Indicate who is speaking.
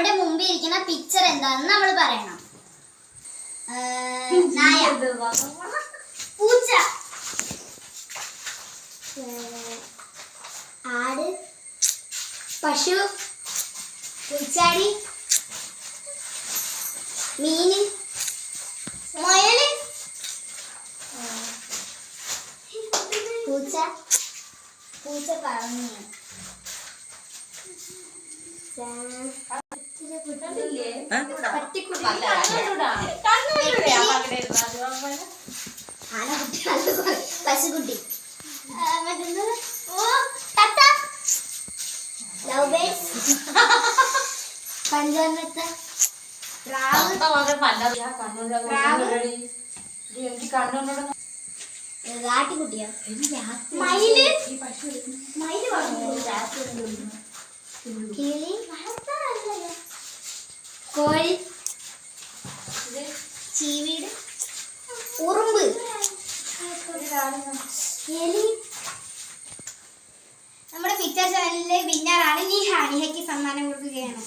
Speaker 1: നമ്മുടെ മുമ്പിൽ ഇരിക്കുന്ന പിക്ചർ എന്താണെന്ന് നമ്മൾ പറയണം നായ പൂച്ച ആട് പശു പൂച്ചാടി മീന് മുയല് പൂച്ച പൂച്ച പറഞ്ഞു പശുകുട്ടി പഞ്ചാമൃത്ത കാട്ടിക്കുട്ടിയാ മയില് മയില് കിളി കോഴി ചീവീട് ഉറുമ്പ് എലി നമ്മുടെ പിക്ചർ ചാനലിലെ വിന്നറാണ് നീ ഹാനിഹയ്ക്ക് സമ്മാനം കൊടുക്കുകയാണ്